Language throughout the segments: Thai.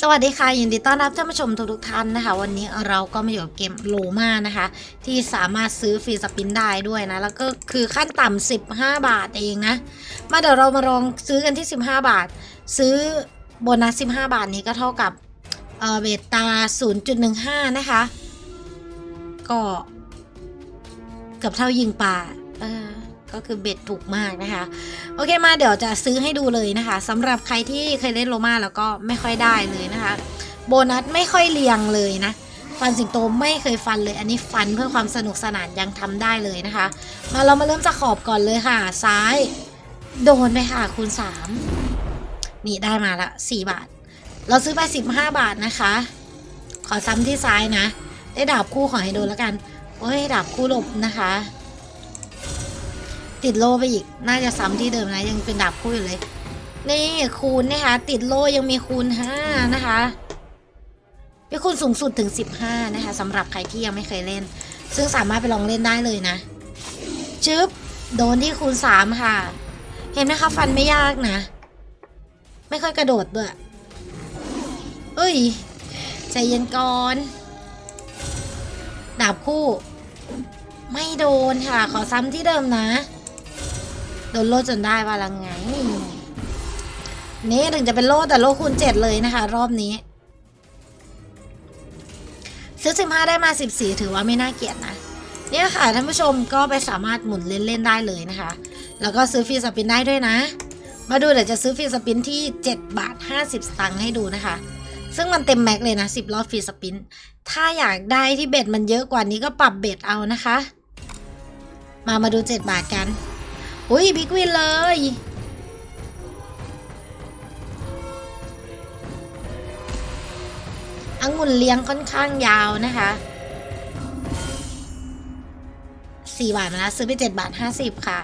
สวัสดีค่ะยินดีต้อนรับท่านผู้ชมทุกๆท่านนะคะ วันนี้เราก็มาอยู่กับเกมโลมานะคะ ที่สามารถซื้อฟรีสปินได้ด้วยนะ แล้วก็คือขั้นต่ำ15 บาทเองนะ มาเดี๋ยวเรามาลองซื้อกันที่ 15 บาท ซื้อโบนัส 15 บาทนี้ก็เท่ากับเออเบตา 0.15 นะคะ ก็เกือบเท่ายิงป่าเออ ก็คือเบ็ดถูกมากนะคะ โอเคมาเดี๋ยวจะซื้อให้ดูเลยนะคะสำหรับใครที่เคยเล่นโลมาแล้วก็ไม่ค่อยได้เลยนะคะ โบนัสไม่ค่อยเรียงเลยนะ ฟันสิงโตไม่เคยฟันเลย อันนี้ฟันเพื่อความสนุกสนานยังทำได้เลยนะคะ มาเรามาเริ่มจากขอบก่อนเลยค่ะ ซ้ายโดนไปค่ะคูณ3นี่ได้มาละ4บาท เราซื้อไป 15 บาทนะคะ ขอซ้ำที่ซ้ายนะ ได้ดาบคู่ขอให้โดนแล้วกัน โอ้ยดาบคู่หลบนะคะ ติดโล่ไปอีก น่าจะซ้ำที่เดิมนะ ยังเป็นดาบคู่อยู่เลย นี่คูณนะคะ ติดโล่ยังมีคูณ5นะคะมีคูณสูงสุดถึง15นะคะสำหรับใครที่ยังไม่เคยเล่น ซึ่งสามารถไปลองเล่นได้เลยนะชึบโดนที่คูณ3ค่ะ เห็นไหมคะฟันไม่ยากนะ ไม่ค่อยกระโดดด้วยเอ้ยใจเย็นก่อน ดาบคู่ ไม่โดนค่ะ ขอซ้ำที่เดิมนะ โดนโลดจนได้ว่าละไง นี่ถึงจะเป็นโลดแต่โลดคูณเจ็ดเลยนะคะ รอบนี้ ซื้อสิบห้าได้มาสิบสี่ถือว่าไม่น่าเกลียดนะ เนี่ยค่ะท่านผู้ชมก็ไปสามารถหมุนเล่นๆได้เลยนะคะ แล้วก็ซื้อฟรีสปินได้ด้วยนะ มาดูเดี๋ยวจะซื้อฟรีสปินที่7บาท50สตางค์ให้ดูนะคะซึ่งมันเต็มแม็กเลยนะ 10 รอบฟรีสปิน ถ้าอยากได้ที่เบ็ดมันเยอะกว่านี้ก็ปรับเบ็ดเอานะคะ มามาดู 7 บาทกัน อุ้ยบิ๊กวินเลยองุ่นเลี้ยงค่อนข้างยาวนะคะสี่บาทมาแล้วซื้อไปเจ็ดบาทห้าสิบค่ะ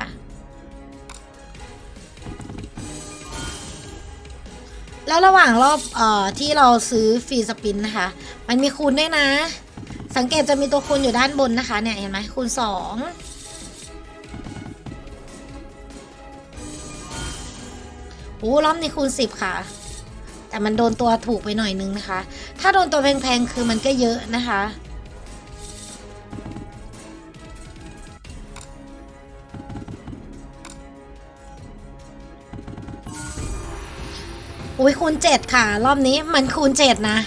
แล้วระหว่างรอบเอ่อที่เราซื้อฟรีสปินนะคะ มันมีคูณด้วยนะ สังเกตจะมีตัวคูณอยู่ด้านบนนะคะ เนี่ย เห็นไหมคูณสอง โอ้รอบนี้คูณสิบค่ะ แต่มันโดนตัวถูกไปหน่อยนึงนะคะ ถ้าโดนตัวแพงๆคือมันก็เยอะนะคะอุ้ยคูณเจ็ดค่ะ รอบนี้มันคูณเจ็ดนะ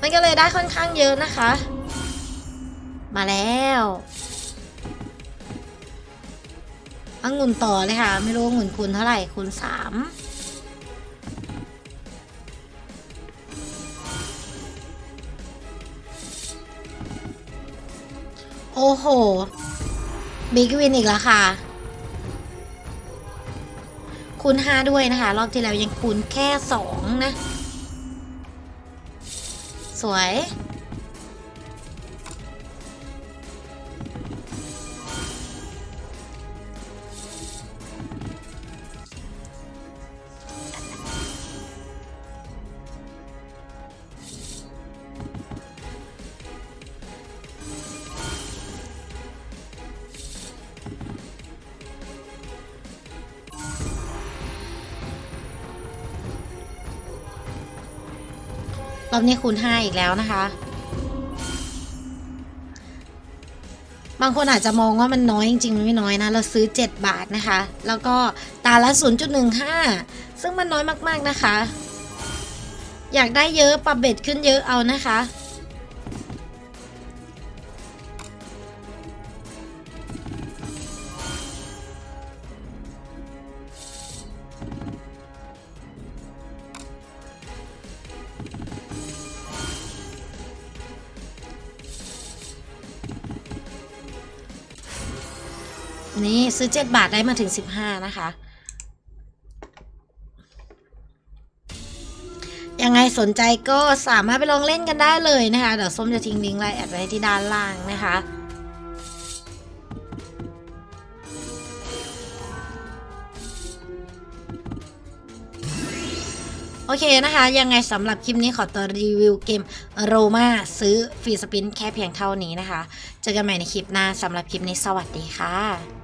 มันก็เลยได้ค่อนข้างเยอะนะคะ มาแล้ว องุ่นต่อเลยค่ะ ไม่รู้องุ่นคูณเท่าไหร่คูณสามโอ้โห บิ๊กวินอีกแล้วค่ะ คูณห้าด้วยนะคะ รอบที่แล้วยังคูณแค่สองนะ สวย รอบนี้คูณห้าอีกแล้วนะคะ บางคนอาจจะมองว่ามันน้อยจริงๆมันไม่น้อยนะ เราซื้อ 7 บาทนะคะ แล้วก็ตาละ 0.15 ซึ่งมันน้อยมากๆนะคะ อยากได้เยอะปรับเบ็ดขึ้นเยอะเอานะคะ นี่ซื้อ 7 บาทได้มาถึง 15 นะคะ ยังไงสนใจก็สามารถไปลองเล่นกันได้เลยนะคะ เดี๋ยวส้มจะทิ้งลิงก์ไลน์แอดไว้ที่ด้านล่างนะคะโอเคนะคะ ยังไงสำหรับคลิปนี้ขอตัวรีวิวเกมโรมาซื้อฟรีสปินแค่เพียงเท่านี้นะคะ เจอกันใหม่ในคลิปหน้าสำหรับคลิปนี้สวัสดีค่ะ